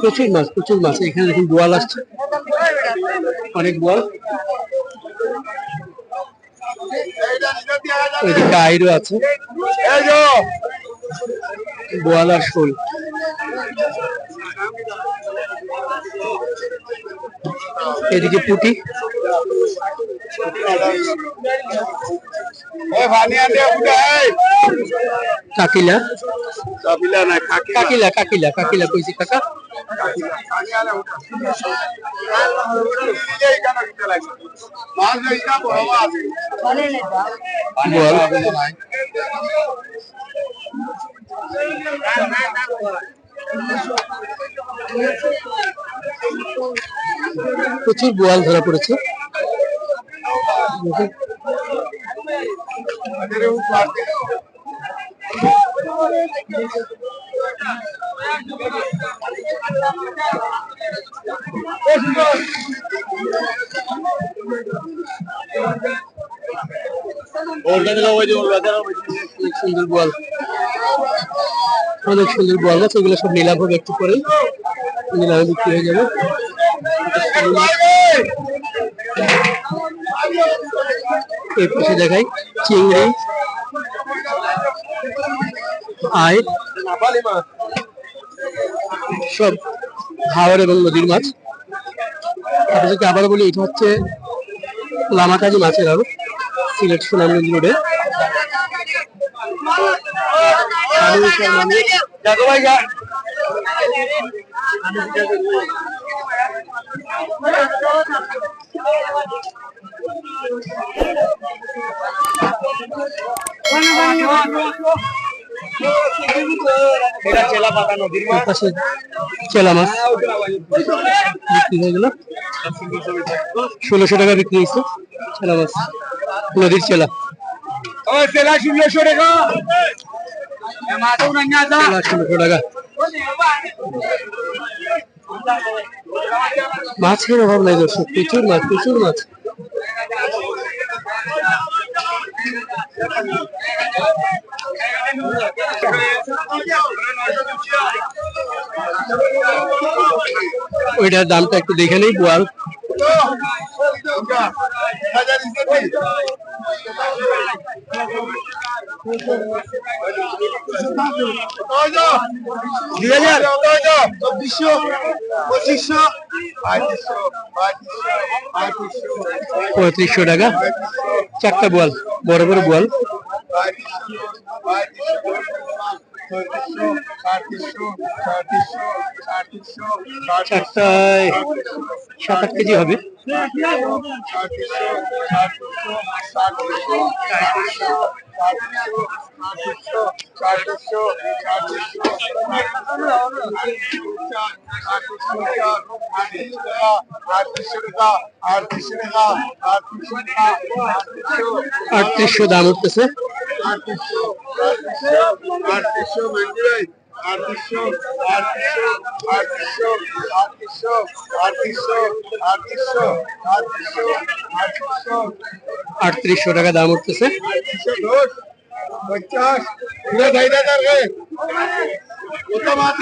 প্রচুর মাছ প্রচুর মাছ। এখানে দেখুন বোয়াল আসছে। অনেক বোয়াল। আইরও আছে। আর শোল। এদিকে পুটি। কাকিলা? কাকিলা কাকিলা কাকিলা কইছি কাকা। বোয়াল প্রচুর বোয়াল ধরা পড়েছে। সুন্দর বোয়াল অনেক সুন্দর বল আছে এগুলো সব নিলাম হবে একটু পরে নিলামে বিক্রি হয়ে যাবে এই পাশে দেখাই চিংড়ি। আয়। সব হাওড় এবং নদীর মাছ। আপনাদেরকে আবার বলি, এটা হচ্ছে লামাকাজি মাছের আরও সিলেট সুনামগঞ্জ রোডে। এই পাশে চেলা মাছ। বিক্রি হয়ে গেল ষোলোশো টাকা। বিক্রি হয়েছে চেলা মাছ নদীর চেলা চেলা ষোলোশো টাকা। মাছের অভাব নাই দর্শক প্রচুর মাছ প্রচুর মাছ। ওইটার দামটা একটু দেখে নেই বোয়াল দুই হাজার। চব্বিশশো পঁচিশশো পঁয়ত্রিশশো। পঁয়ত্রিশশো টাকা। চারটা বল বড় বড় বল চারটায় সাত আট কেজি হবে। ছয়শো সাতশো সাতশো সাতশো সাতশো সাতশো সাতশো সাতশো আটত্রিশশো দাম উঠতেছে আটত্রিশশো আটত্রিশশো আটত্রিশশো মঞ্জুরাই আটত্রিশশো টাকা দাম উঠতেছে পঞ্চাশ পুরো হাজার রে কত মাছ